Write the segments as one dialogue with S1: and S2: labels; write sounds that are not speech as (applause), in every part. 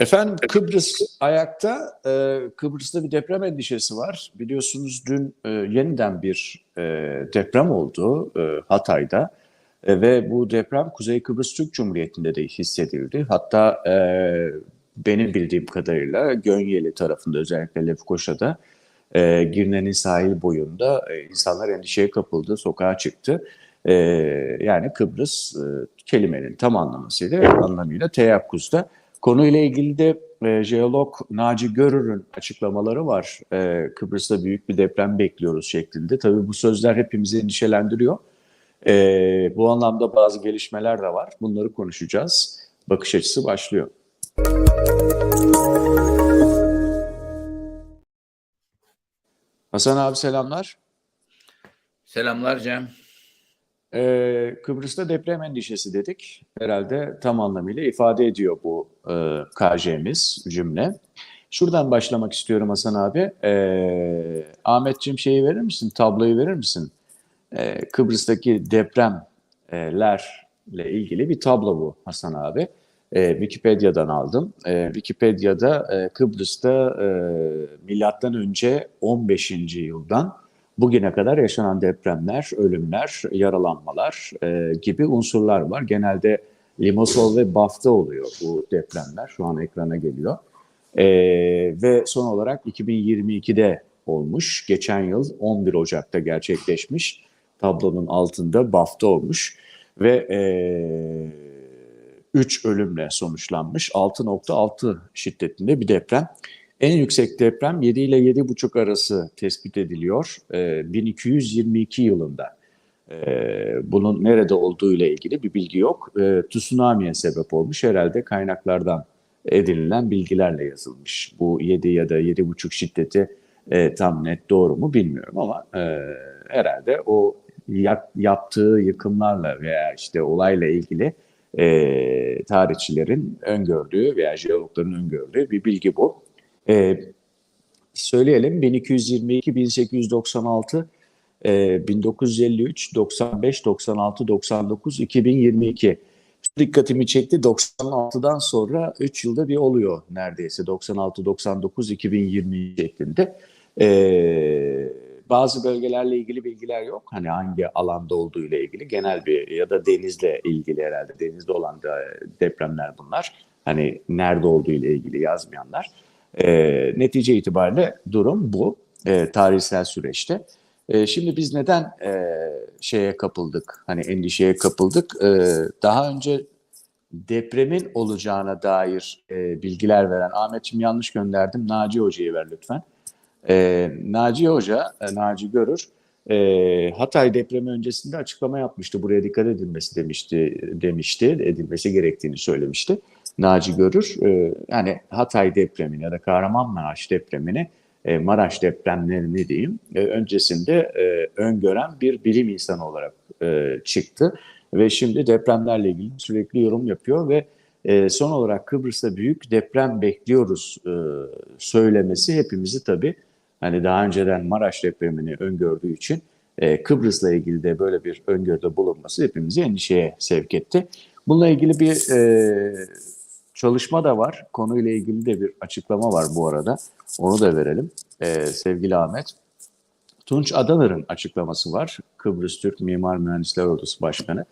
S1: Efendim Kıbrıs ayakta. Ee, Kıbrıs'ta bir deprem endişesi var. Biliyorsunuz dün e, yeniden bir e, deprem oldu e, Hatay'da. Ve bu deprem Kuzey Kıbrıs Türk Cumhuriyeti'nde de hissedildi. Hatta benim bildiğim kadarıyla Gönyeli tarafında özellikle Lefkoşa'da e, Girne'nin sahil boyunda insanlar endişeye kapıldı, sokağa çıktı. E, yani Kıbrıs e, kelimenin tam anlamıyla, anlamıyla teyakkuzda. Konuyla ilgili de e, jeolog Naci Görür'ün açıklamaları var. E, Kıbrıs'ta büyük bir deprem bekliyoruz şeklinde. Tabii bu sözler hepimizi endişelendiriyor. E, bu anlamda bazı gelişmeler de var. Bunları konuşacağız. Bakış açısı başlıyor. Hasan abi selamlar.
S2: Selamlar Cem.
S1: Ee, Kıbrıs'ta deprem endişesi dedik. Herhalde tam anlamıyla ifade ediyor bu e, KJ'miz cümle. Şuradan başlamak istiyorum Hasan abi. Ee, Ahmetciğim şeyi verir misin? Tabloyu verir misin? Ee, Kıbrıs'taki depremlerle ilgili bir tablo bu Hasan abi. Ee, Wikipedia'dan aldım. Ee, Wikipedia'da e, Kıbrıs'ta e, milattan önce 15. yıldan bugüne kadar yaşanan depremler, ölümler, yaralanmalar e, gibi unsurlar var. Genelde Limassol ve Baf'ta oluyor bu depremler. Şu an ekrana geliyor. E, ve son olarak 2022'de olmuş. Geçen yıl 11 Ocak'ta gerçekleşmiş. Tablonun altında Baf'ta olmuş. Ve e, 3 ölümle sonuçlanmış. 6.6 şiddetinde bir deprem. En yüksek deprem 7 ile 7,5 arası tespit ediliyor. E, 1222 yılında. E, bunun nerede olduğu ile ilgili bir bilgi yok. E, tsunami'ye sebep olmuş. Herhalde kaynaklardan edinilen bilgilerle yazılmış. Bu 7 ya da 7,5 şiddeti e, tam net doğru mu bilmiyorum ama e, herhalde o yap, yaptığı yıkımlarla veya işte olayla ilgili e, tarihçilerin öngördüğü veya jeologların öngördüğü bir bilgi bu. E, söyleyelim 1222, 1896, e, 1953, 95, 96, 99, 2022. Dikkatimi çekti 96'dan sonra 3 yılda bir oluyor neredeyse 96, 99, 2020 şeklinde. E, bazı bölgelerle ilgili bilgiler yok. Hani hangi alanda olduğu ile ilgili genel bir ya da denizle ilgili herhalde denizde olan da depremler bunlar. Hani nerede olduğu ile ilgili yazmayanlar. E, netice itibariyle durum bu e, tarihsel süreçte. E, şimdi biz neden e, şeye kapıldık, hani endişeye kapıldık? E, daha önce depremin olacağına dair e, bilgiler veren, Ahmetciğim yanlış gönderdim, Naci Hoca'yı ver lütfen. E, Naci Hoca, e, Naci Görür, e, Hatay depremi öncesinde açıklama yapmıştı. Buraya dikkat edilmesi demişti, demişti, edilmesi gerektiğini söylemişti. Naci Görür, e, yani Hatay depremini ya da Kahramanmaraş depremini, e, Maraş depremlerini diyeyim, e, öncesinde e, öngören bir bilim insanı olarak çıktı. Ve şimdi depremlerle ilgili sürekli yorum yapıyor ve son olarak Kıbrıs'ta büyük deprem bekliyoruz söylemesi hepimizi tabii hani daha önceden Maraş depremini öngördüğü için e, Kıbrıs'la ilgili de böyle bir öngörüde bulunması hepimizi endişeye sevk etti. Bununla ilgili bir e, çalışma da var. Konuyla ilgili de bir açıklama var bu arada. Onu da verelim e, sevgili Ahmet. Tunç Adanır'ın açıklaması var. Kıbrıs Türk Mimar Mühendisler Odası Başkanı.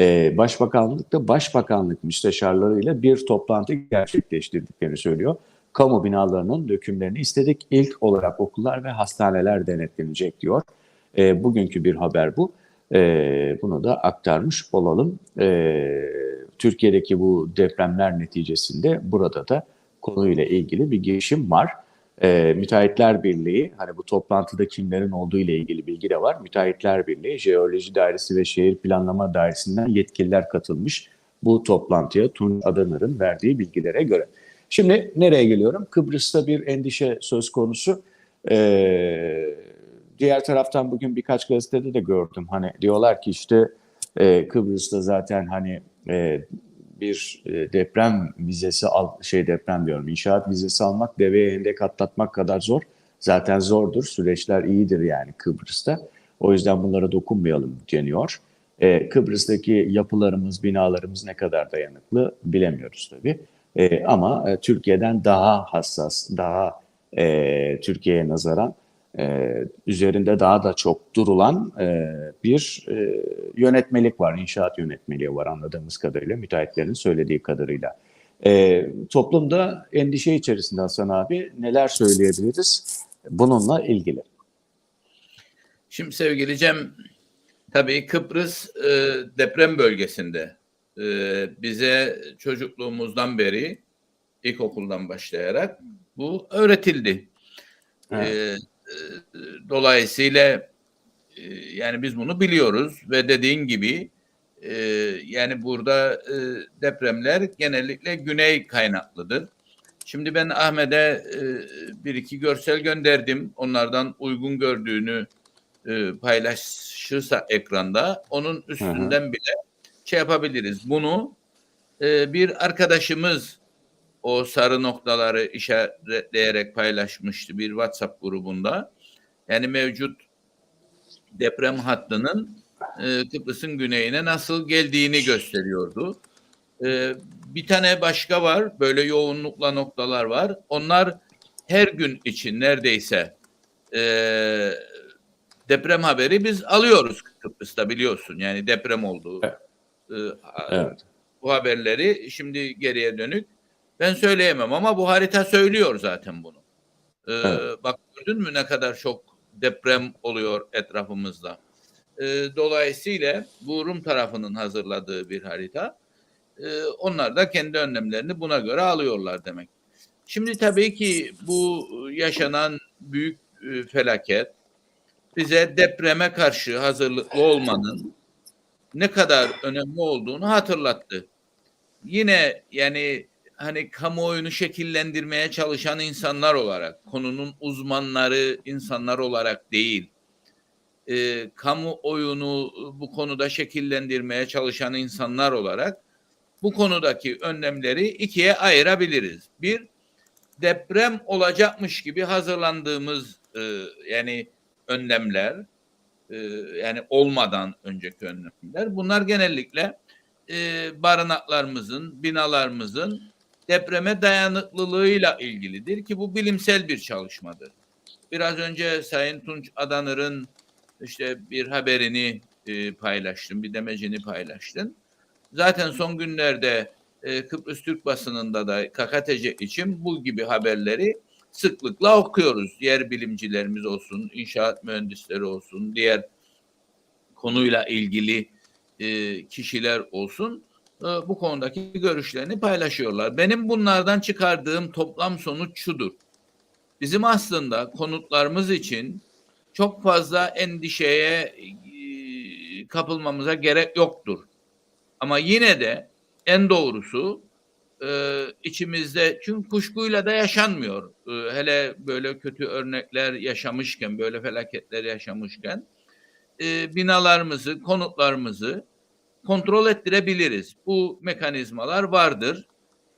S1: Ee, Başbakanlıkta Başbakanlık müsteşarlarıyla bir toplantı gerçekleştirdiklerini söylüyor. Kamu binalarının dökümlerini istedik. İlk olarak okullar ve hastaneler denetlenecek diyor. Ee, bugünkü bir haber bu. Ee, bunu da aktarmış olalım. Ee, Türkiye'deki bu depremler neticesinde burada da konuyla ilgili bir girişim var. E, Müteahhitler Birliği, hani bu toplantıda kimlerin olduğu ile ilgili bilgi de var. Müteahhitler Birliği, Jeoloji Dairesi ve Şehir Planlama Dairesi'nden yetkililer katılmış bu toplantıya Tunç Adanır'ın verdiği bilgilere göre. Şimdi nereye geliyorum? Kıbrıs'ta bir endişe söz konusu. Ee, diğer taraftan bugün birkaç gazetede de gördüm. Hani diyorlar ki işte e, Kıbrıs'ta zaten hani e, bir e, deprem vizesi al, şey deprem diyorum inşaat vizesi almak deveye hendek atlatmak kadar zor. Zaten zordur. Süreçler iyidir yani Kıbrıs'ta. O yüzden bunlara dokunmayalım deniyor. E, Kıbrıs'taki yapılarımız, binalarımız ne kadar dayanıklı bilemiyoruz tabii. E, ama e, Türkiye'den daha hassas, daha e, Türkiye'ye nazaran e, üzerinde daha da çok durulan e, bir e, yönetmelik var, inşaat yönetmeliği var anladığımız kadarıyla, müteahhitlerin söylediği kadarıyla. E, toplumda endişe içerisinde Hasan abi neler söyleyebiliriz bununla ilgili?
S2: Şimdi sevgili Cem, tabii Kıbrıs e, deprem bölgesinde e, bize çocukluğumuzdan beri ilkokuldan başlayarak bu öğretildi.
S1: Evet.
S2: E, dolayısıyla e, yani biz bunu biliyoruz ve dediğin gibi e, yani burada e, depremler genellikle güney kaynaklıdır. Şimdi ben Ahmet'e e, bir iki görsel gönderdim. Onlardan uygun gördüğünü e, paylaşırsa ekranda onun üstünden bile şey yapabiliriz. Bunu e, bir arkadaşımız o sarı noktaları işaretleyerek paylaşmıştı bir WhatsApp grubunda. Yani mevcut deprem hattının e, Kıbrıs'ın güneyine nasıl geldiğini gösteriyordu. E, bir tane başka var. Böyle yoğunlukla noktalar var. Onlar her gün için neredeyse e, deprem haberi biz alıyoruz Kıbrıs'ta biliyorsun. Yani deprem oldu.
S1: Evet.
S2: E,
S1: Evet.
S2: bu haberleri şimdi geriye dönük ben söyleyemem ama bu harita söylüyor zaten bunu. Ee,
S1: Evet.
S2: Bak gördün mü ne kadar çok deprem oluyor etrafımızda. Ee, dolayısıyla bu Rum tarafının hazırladığı bir harita. Ee, onlar da kendi önlemlerini buna göre alıyorlar demek. Şimdi tabii ki bu yaşanan büyük e, felaket bize depreme karşı hazırlıklı olmanın ne kadar önemli olduğunu hatırlattı. Yine yani hani kamuoyunu şekillendirmeye çalışan insanlar olarak, konunun uzmanları insanlar olarak değil, e, kamuoyunu bu konuda şekillendirmeye çalışan insanlar olarak bu konudaki önlemleri ikiye ayırabiliriz. Bir, deprem olacakmış gibi hazırlandığımız e, yani önlemler, e, yani olmadan önceki önlemler. Bunlar genellikle e, barınaklarımızın, binalarımızın depreme dayanıklılığıyla ilgilidir ki bu bilimsel bir çalışmadır. Biraz önce Sayın Tunç Adanır'ın işte bir haberini e, paylaştım, bir demecini paylaştın. Zaten son günlerde e, Kıbrıs Türk basınında da KKTC için bu gibi haberleri sıklıkla okuyoruz. Yer bilimcilerimiz olsun, inşaat mühendisleri olsun, diğer konuyla ilgili e, kişiler olsun bu konudaki görüşlerini paylaşıyorlar. Benim bunlardan çıkardığım toplam sonuç şudur. Bizim aslında konutlarımız için çok fazla endişeye e, kapılmamıza gerek yoktur. Ama yine de en doğrusu e, içimizde çünkü kuşkuyla da yaşanmıyor. E, hele böyle kötü örnekler yaşamışken, böyle felaketler yaşamışken e, binalarımızı, konutlarımızı kontrol ettirebiliriz. Bu mekanizmalar vardır.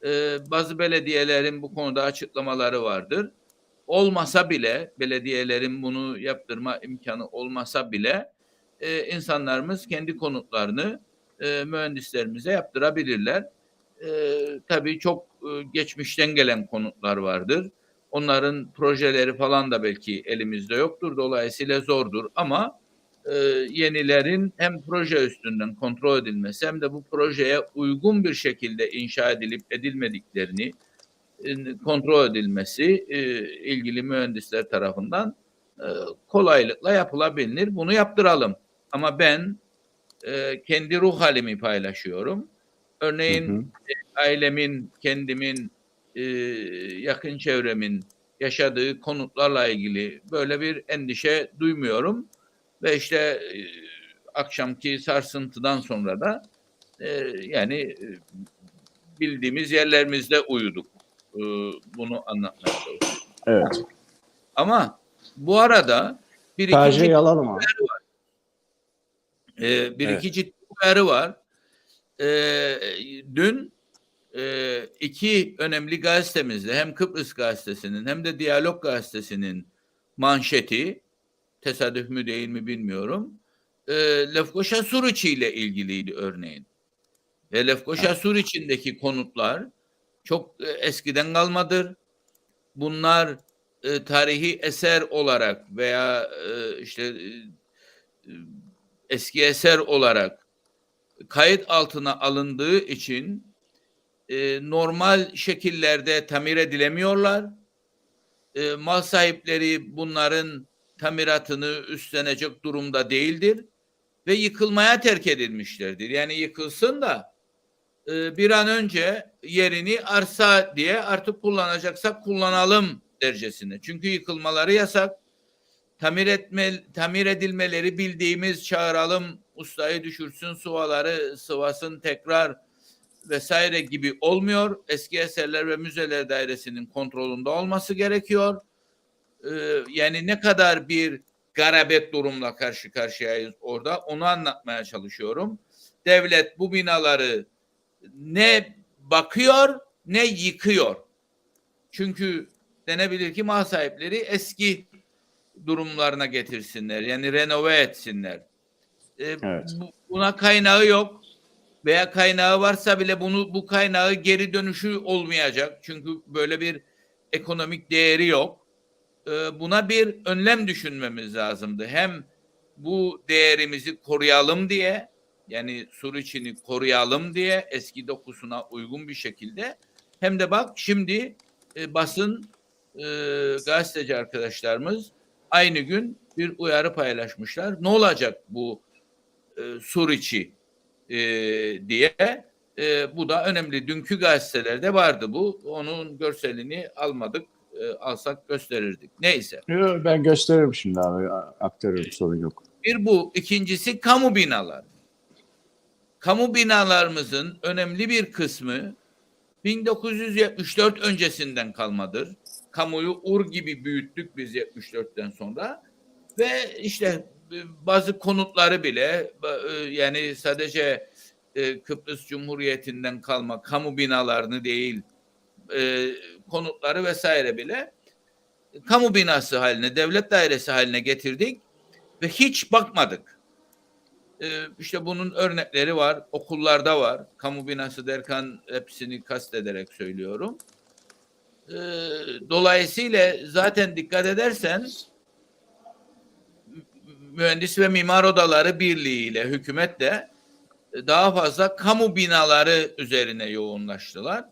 S2: E, bazı belediyelerin bu konuda açıklamaları vardır. Olmasa bile, belediyelerin bunu yaptırma imkanı olmasa bile e, insanlarımız kendi konutlarını e, mühendislerimize yaptırabilirler. E, tabii çok e, geçmişten gelen konutlar vardır. Onların projeleri falan da belki elimizde yoktur. Dolayısıyla zordur ama e, yenilerin hem proje üstünden kontrol edilmesi hem de bu projeye uygun bir şekilde inşa edilip edilmediklerini e, kontrol edilmesi e, ilgili mühendisler tarafından e, kolaylıkla yapılabilir. Bunu yaptıralım. Ama ben e, kendi ruh halimi paylaşıyorum. Örneğin
S1: Hı hı.
S2: e, ailemin, kendimin, e, yakın çevremin yaşadığı konutlarla ilgili böyle bir endişe duymuyorum. Ve işte e, akşamki sarsıntıdan sonra da e, yani e, bildiğimiz yerlerimizde uyuduk. E, bunu anlatmaya çalışıyorum.
S1: Evet.
S2: Ama bu arada bir
S1: Tercihi
S2: ikinci
S1: alalım abi.
S2: e, bir
S1: Evet.
S2: iki ciddi uyarı var. E, dün e, iki önemli gazetemizde hem Kıbrıs Gazetesi'nin hem de Diyalog Gazetesi'nin manşeti tesadüf mü değil mi bilmiyorum. e, Lefkoşa Suriçi ile ilgiliydi örneğin. Ve Lefkoşa Suriçi'ndeki konutlar çok e, eskiden kalmadır. Bunlar e, tarihi eser olarak veya e, işte e, e, eski eser olarak kayıt altına alındığı için e, normal şekillerde tamir edilemiyorlar. E, mal sahipleri bunların tamiratını üstlenecek durumda değildir ve yıkılmaya terk edilmişlerdir. Yani yıkılsın da e, bir an önce yerini arsa diye artık kullanacaksak kullanalım dercesine. Çünkü yıkılmaları yasak. Tamir etme tamir edilmeleri bildiğimiz çağıralım ustayı düşürsün suvaları sıvasın tekrar vesaire gibi olmuyor. Eski eserler ve müzeler dairesinin kontrolünde olması gerekiyor. Ee, yani ne kadar bir garabet durumla karşı karşıyayız orada onu anlatmaya çalışıyorum. Devlet bu binaları ne bakıyor ne yıkıyor. Çünkü denebilir ki mal sahipleri eski durumlarına getirsinler. Yani renove etsinler. Ee,
S1: Evet.
S2: bu- buna kaynağı yok veya kaynağı varsa bile bunu bu kaynağı geri dönüşü olmayacak. Çünkü böyle bir ekonomik değeri yok. Ee, buna bir önlem düşünmemiz lazımdı. Hem bu değerimizi koruyalım diye yani Suriçi'ni koruyalım diye eski dokusuna uygun bir şekilde hem de bak şimdi e, basın e, gazeteci arkadaşlarımız aynı gün bir uyarı paylaşmışlar. Ne olacak bu e, Suriçi e, diye e, bu da önemli. Dünkü gazetelerde vardı bu. Onun görselini almadık. E, alsak gösterirdik. Neyse.
S1: Yo, Ben gösteririm şimdi abi. Aktarırım sorun yok.
S2: Bir bu. ikincisi kamu binalar. Kamu binalarımızın önemli bir kısmı 1974 öncesinden kalmadır. Kamuyu ur gibi büyüttük biz 74'ten sonra. Ve işte e, bazı konutları bile e, yani sadece e, Kıbrıs Cumhuriyeti'nden kalma kamu binalarını değil konutları vesaire bile kamu binası haline, devlet dairesi haline getirdik ve hiç bakmadık. Ee, işte bunun örnekleri var, okullarda var. Kamu binası derken hepsini kastederek söylüyorum. Ee, dolayısıyla zaten dikkat edersen mü- Mühendis ve Mimar Odaları Birliği ile hükümetle daha fazla kamu binaları üzerine yoğunlaştılar.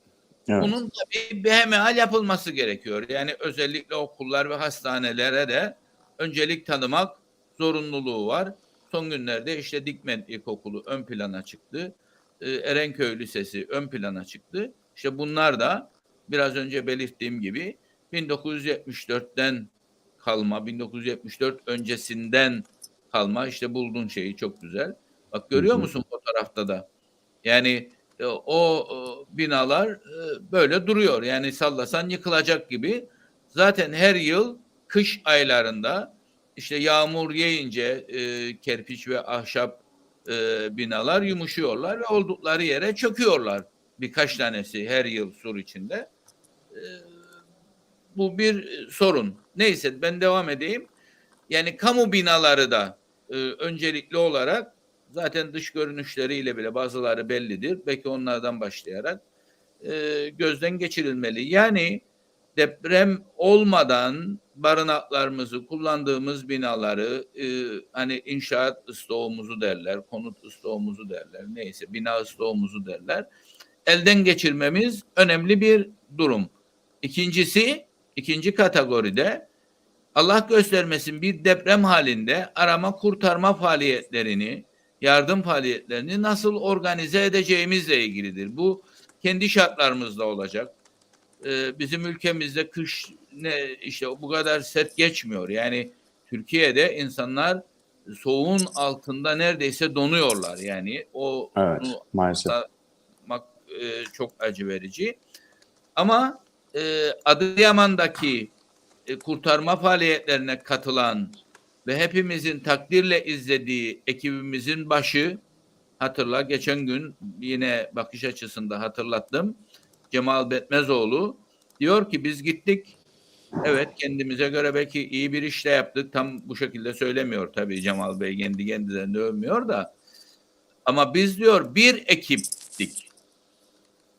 S1: Evet.
S2: Bunun tabii behemehal yapılması gerekiyor. Yani özellikle okullar ve hastanelere de öncelik tanımak zorunluluğu var. Son günlerde işte Dikmen İlkokulu ön plana çıktı. Ee, Erenköy Lisesi ön plana çıktı. İşte bunlar da biraz önce belirttiğim gibi 1974'ten kalma, 1974 öncesinden kalma işte bulduğun şeyi çok güzel. Bak görüyor musun fotoğrafta da? Yani o e, binalar e, böyle duruyor. Yani sallasan yıkılacak gibi. Zaten her yıl kış aylarında işte yağmur yiyince e, kerpiç ve ahşap e, binalar yumuşuyorlar ve oldukları yere çöküyorlar. Birkaç tanesi her yıl sur içinde. E, bu bir sorun. Neyse ben devam edeyim. Yani kamu binaları da e, öncelikli olarak zaten dış görünüşleriyle bile bazıları bellidir. Belki onlardan başlayarak e, gözden geçirilmeli. Yani deprem olmadan barınaklarımızı, kullandığımız binaları e, hani inşaat ıstoğumuzu derler, konut ıstoğumuzu derler, neyse bina ıstoğumuzu derler. Elden geçirmemiz önemli bir durum. İkincisi, ikinci kategoride Allah göstermesin bir deprem halinde arama kurtarma faaliyetlerini, yardım faaliyetlerini nasıl organize edeceğimizle ilgilidir. Bu kendi şartlarımızda olacak. Ee, bizim ülkemizde kış ne işte bu kadar sert geçmiyor. Yani Türkiye'de insanlar soğuğun altında neredeyse donuyorlar. Yani o
S1: Evet. Maalesef.
S2: anlatmak, e, çok acı verici. Ama e, Adıyaman'daki e, kurtarma faaliyetlerine katılan ve hepimizin takdirle izlediği ekibimizin başı hatırla geçen gün yine bakış açısında hatırlattım. Cemal Betmezoğlu diyor ki biz gittik Evet kendimize göre belki iyi bir iş de yaptık. Tam bu şekilde söylemiyor tabii Cemal Bey kendi kendilerini övmüyor da. Ama biz diyor bir ekiptik.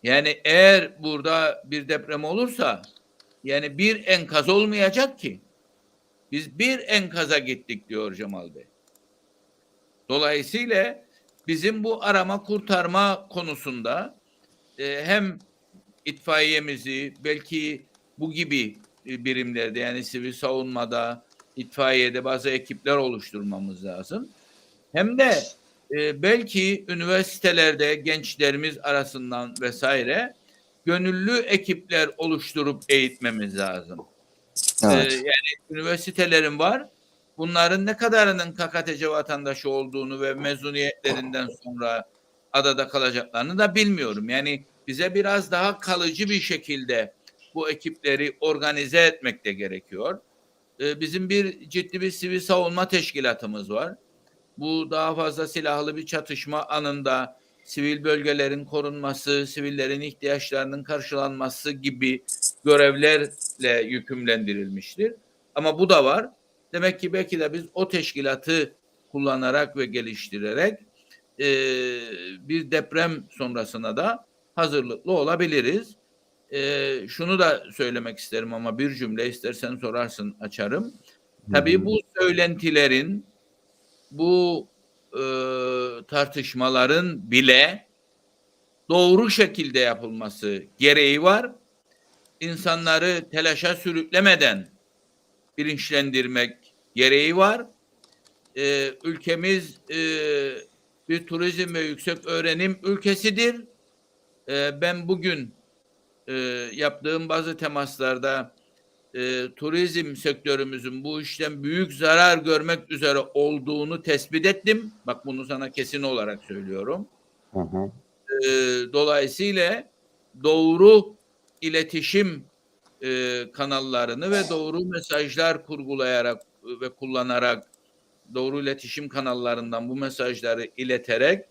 S2: Yani eğer burada bir deprem olursa yani bir enkaz olmayacak ki. Biz bir enkaza gittik diyor Cemal Bey. Dolayısıyla bizim bu arama kurtarma konusunda e, hem itfaiyemizi belki bu gibi e, birimlerde yani sivil savunmada, itfaiyede bazı ekipler oluşturmamız lazım. Hem de e, belki üniversitelerde gençlerimiz arasından vesaire gönüllü ekipler oluşturup eğitmemiz lazım.
S1: Evet.
S2: Ee, yani üniversitelerin var. Bunların ne kadarının KKTC vatandaşı olduğunu ve mezuniyetlerinden sonra adada kalacaklarını da bilmiyorum. Yani bize biraz daha kalıcı bir şekilde bu ekipleri organize etmek de gerekiyor. Ee, bizim bir ciddi bir sivil savunma teşkilatımız var. Bu daha fazla silahlı bir çatışma anında sivil bölgelerin korunması, sivillerin ihtiyaçlarının karşılanması gibi görevlerle yükümlendirilmiştir. Ama bu da var. Demek ki belki de biz o teşkilatı kullanarak ve geliştirerek e, bir deprem sonrasına da hazırlıklı olabiliriz. E, şunu da söylemek isterim ama bir cümle istersen sorarsın açarım. Tabii bu söylentilerin, bu e, tartışmaların bile doğru şekilde yapılması gereği var. İnsanları telaşa sürüklemeden bilinçlendirmek gereği var. Ee, ülkemiz e, bir turizm ve yüksek öğrenim ülkesidir. Ee, ben bugün e, yaptığım bazı temaslarda e, turizm sektörümüzün bu işten büyük zarar görmek üzere olduğunu tespit ettim. Bak bunu sana kesin olarak söylüyorum.
S1: Hı hı.
S2: E, dolayısıyla doğru iletişim e, kanallarını ve doğru mesajlar kurgulayarak ve kullanarak doğru iletişim kanallarından bu mesajları ileterek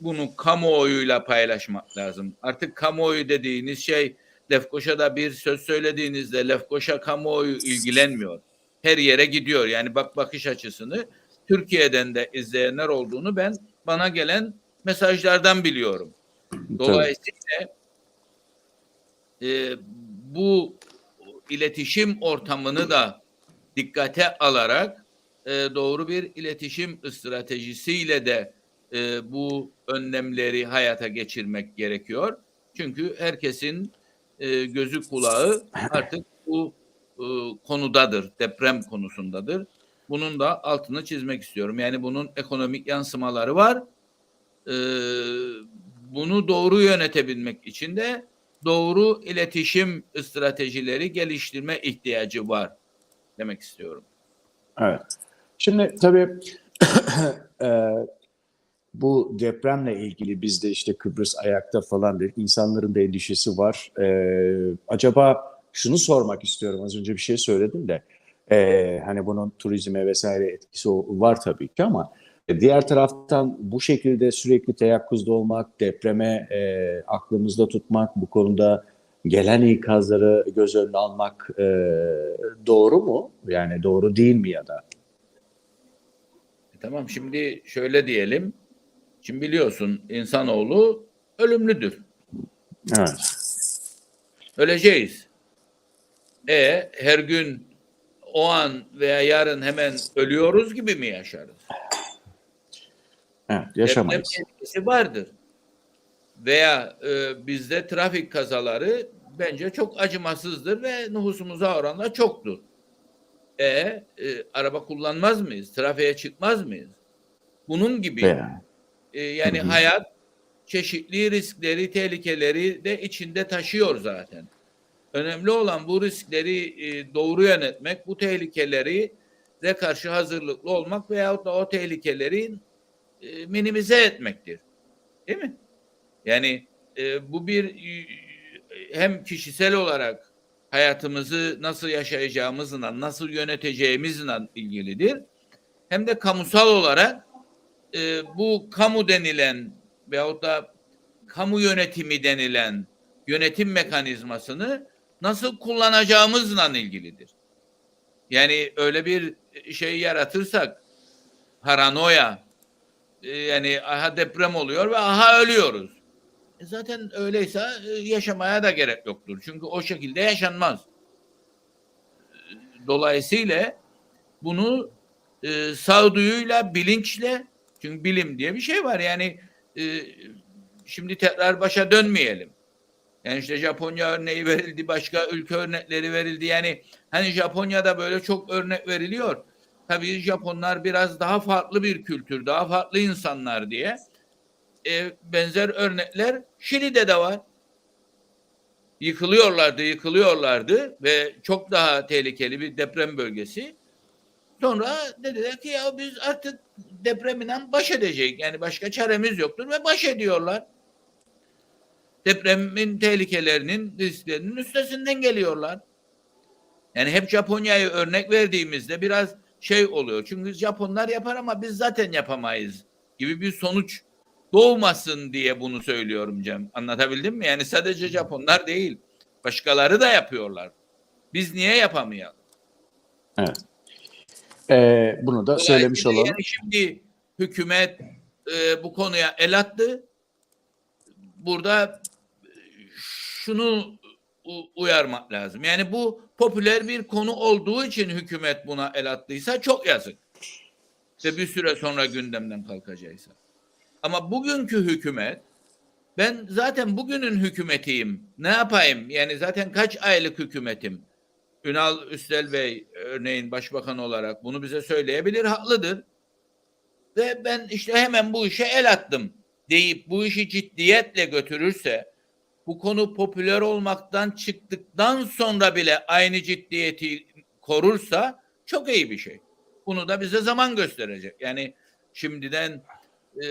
S2: bunu kamuoyuyla paylaşmak lazım. Artık kamuoyu dediğiniz şey Lefkoşa'da bir söz söylediğinizde Lefkoşa kamuoyu ilgilenmiyor. Her yere gidiyor. Yani bak bakış açısını Türkiye'den de izleyenler olduğunu ben bana gelen mesajlardan biliyorum. Dolayısıyla e, bu iletişim ortamını da dikkate alarak e, doğru bir iletişim stratejisiyle de e, bu önlemleri hayata geçirmek gerekiyor. Çünkü herkesin e, gözü kulağı artık bu e, konudadır, deprem konusundadır. Bunun da altını çizmek istiyorum. Yani bunun ekonomik yansımaları var. E, bunu doğru yönetebilmek için de doğru iletişim stratejileri geliştirme ihtiyacı var demek istiyorum.
S1: Evet. Şimdi tabii (coughs) e, bu depremle ilgili bizde işte Kıbrıs ayakta falan dedik. İnsanların da endişesi var. E, acaba şunu sormak istiyorum. Az önce bir şey söyledim de. E, hani bunun turizme vesaire etkisi var tabii ki ama diğer taraftan bu şekilde sürekli teyakkuzda olmak, depreme e, aklımızda tutmak, bu konuda gelen ikazları göz önüne almak e, doğru mu? Yani doğru değil mi ya da?
S2: E, Tamam şimdi şöyle diyelim. Şimdi biliyorsun insanoğlu ölümlüdür.
S1: Evet.
S2: Öleceğiz. E her gün o an veya yarın hemen ölüyoruz gibi mi yaşarız?
S1: Evet,
S2: Deprem
S1: yaşamayız.
S2: tehlikesi vardır. Veya e, bizde trafik kazaları bence çok acımasızdır ve nüfusumuza oranla çoktur. E, e, araba kullanmaz mıyız? Trafiğe çıkmaz mıyız? Bunun gibi
S1: Veya-
S2: e, yani
S1: Hı hı.
S2: hayat çeşitli riskleri, tehlikeleri de içinde taşıyor zaten. Önemli olan bu riskleri e, doğru yönetmek, bu tehlikeleri de karşı hazırlıklı olmak veyahut da o tehlikeleri e, minimize etmektir. Değil mi? Yani e, bu bir e, hem kişisel olarak hayatımızı nasıl yaşayacağımızla, nasıl yöneteceğimizle ilgilidir. Hem de kamusal olarak e, bu kamu denilen veyahut da kamu yönetimi denilen yönetim mekanizmasını nasıl kullanacağımızla ilgilidir. Yani öyle bir şey yaratırsak paranoya e, yani aha deprem oluyor ve aha ölüyoruz. E zaten öyleyse e, yaşamaya da gerek yoktur. Çünkü o şekilde yaşanmaz. Dolayısıyla bunu e, sağduyuyla, bilinçle çünkü bilim diye bir şey var. Yani e, şimdi tekrar başa dönmeyelim. Yani işte Japonya örneği verildi, başka ülke örnekleri verildi. Yani hani Japonya'da böyle çok örnek veriliyor. Tabii Japonlar biraz daha farklı bir kültür, daha farklı insanlar diye. E, benzer örnekler Şili'de de var. Yıkılıyorlardı, yıkılıyorlardı ve çok daha tehlikeli bir deprem bölgesi. Sonra dediler ki ya biz artık depremle baş edeceğiz. Yani başka çaremiz yoktur ve baş ediyorlar. Depremin tehlikelerinin, risklerinin üstesinden geliyorlar. Yani hep Japonya'yı örnek verdiğimizde biraz şey oluyor. Çünkü Japonlar yapar ama biz zaten yapamayız gibi bir sonuç doğmasın diye bunu söylüyorum Cem. Anlatabildim mi? Yani sadece Japonlar değil. Başkaları da yapıyorlar. Biz niye yapamayalım?
S1: Evet. Ee, bunu da söylemiş
S2: Dolayısıyla
S1: olalım.
S2: Yani şimdi hükümet e, bu konuya el attı. Burada şunu uyarmak lazım. Yani bu popüler bir konu olduğu için hükümet buna el attıysa çok yazık. Ve bir süre sonra gündemden kalkacaksa. Ama bugünkü hükümet ben zaten bugünün hükümetiyim. Ne yapayım? Yani zaten kaç aylık hükümetim? Ünal Üstel Bey örneğin başbakan olarak bunu bize söyleyebilir, haklıdır. Ve ben işte hemen bu işe el attım deyip bu işi ciddiyetle götürürse bu konu popüler olmaktan çıktıktan sonra bile aynı ciddiyeti korursa çok iyi bir şey. Bunu da bize zaman gösterecek. Yani şimdiden e,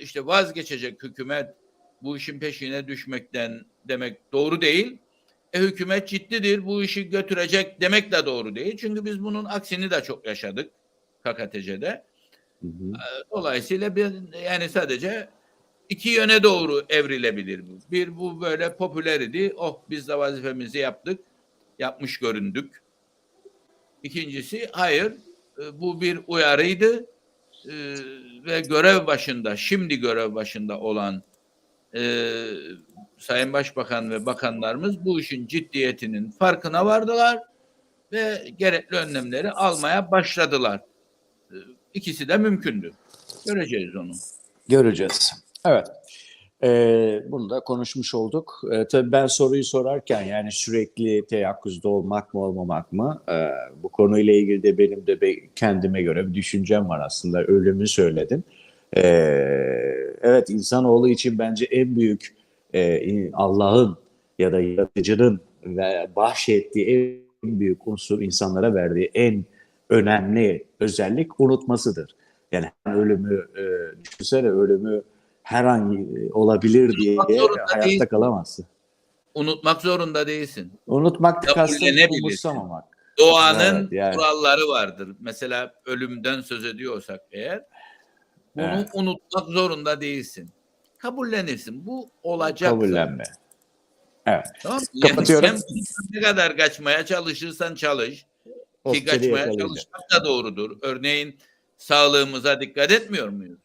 S2: işte vazgeçecek hükümet bu işin peşine düşmekten demek doğru değil. E, hükümet ciddidir bu işi götürecek demek de doğru değil. Çünkü biz bunun aksini de çok yaşadık KKTC'de.
S1: Hı hı.
S2: Dolayısıyla bir, yani sadece iki yöne doğru evrilebilir bu. Bir bu böyle popüler idi. Oh biz de vazifemizi yaptık. Yapmış göründük. İkincisi hayır e, bu bir uyarıydı E, ve görev başında şimdi görev başında olan e, Sayın Başbakan ve bakanlarımız bu işin ciddiyetinin farkına vardılar ve gerekli önlemleri almaya başladılar. E, İkisi de mümkündü. Göreceğiz onu.
S1: Göreceğiz. Evet. Ee, bunu da konuşmuş olduk. Ee, tabii ben soruyu sorarken yani sürekli teyakkuzda olmak mı olmamak mı Ee, bu konuyla ilgili de benim de be- kendime göre bir düşüncem var aslında. Ölümü söyledim. Ee, evet insanoğlu için bence en büyük e, Allah'ın ya da yaratıcının ve bahşettiği en büyük unsur insanlara verdiği en önemli özellik unutmasıdır. Yani ölümü e, düşünsene ölümü her an e, olabilir diye hayatta
S2: değilsin.
S1: kalamazsın.
S2: Unutmak zorunda değilsin.
S1: Unutmak kastım umursamamak.
S2: Doğanın
S1: Evet, yani.
S2: kuralları vardır. Mesela ölümden söz ediyorsak eğer bunu
S1: Evet.
S2: unutmak zorunda değilsin. Kabullenirsin. Bu olacak.
S1: Kabullenme. Evet.
S2: Tamam?
S1: Kapatıyorum.
S2: Yani sen ne kadar kaçmaya çalışırsan çalış. Ki kaçmaya çalışmak da doğrudur. Örneğin sağlığımıza dikkat etmiyor muyuz?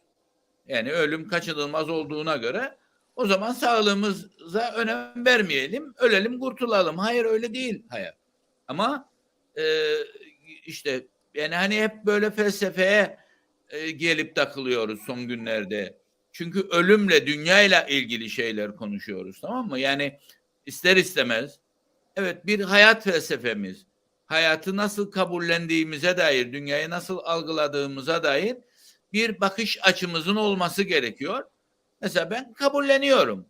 S2: Yani ölüm kaçınılmaz olduğuna göre o zaman sağlığımıza önem vermeyelim, ölelim, kurtulalım. Hayır öyle değil hayat. Ama e, işte yani hani hep böyle felsefeye e, gelip takılıyoruz son günlerde. Çünkü ölümle, dünyayla ilgili şeyler konuşuyoruz tamam mı? Yani ister istemez evet bir hayat felsefemiz, hayatı nasıl kabullendiğimize dair, dünyayı nasıl algıladığımıza dair bir bakış açımızın olması gerekiyor. Mesela ben kabulleniyorum.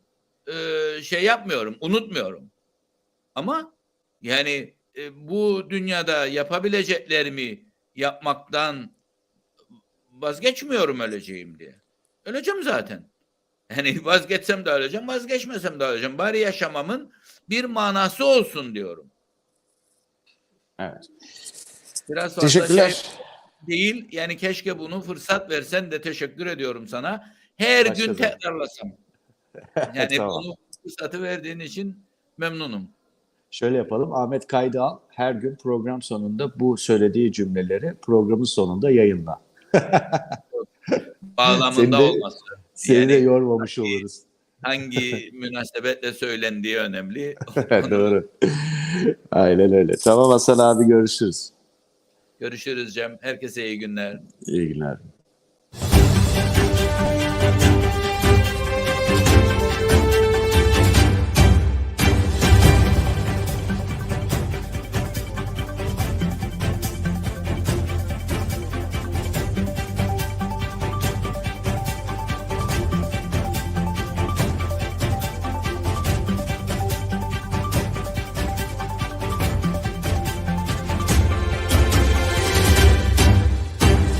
S2: Ee, şey yapmıyorum, unutmuyorum. Ama yani e, bu dünyada yapabileceklerimi yapmaktan vazgeçmiyorum öleceğim diye. Öleceğim zaten. Yani (laughs) vazgeçsem de öleceğim, vazgeçmesem de öleceğim. Bari yaşamamın bir manası olsun diyorum.
S1: Evet.
S2: Biraz
S1: Teşekkürler.
S2: şey değil. Yani keşke bunu fırsat versen de teşekkür ediyorum sana. Her
S1: Başka
S2: gün
S1: zaman.
S2: tekrarlasam. (laughs) Yani
S1: Tamam.
S2: bunu fırsatı verdiğin için memnunum.
S1: Şöyle yapalım. Ahmet kaydı al. Her gün program sonunda bu söylediği cümleleri programın sonunda yayınla. (laughs)
S2: Bağlamında
S1: Seni de-
S2: olması.
S1: Seni de yormamış oluruz.
S2: hangi (laughs) münasebetle söylendiği önemli.
S1: Doğru. Aynen öyle. Tamam Hasan abi görüşürüz.
S2: Görüşürüz Cem. Herkese iyi günler.
S1: İyi günler.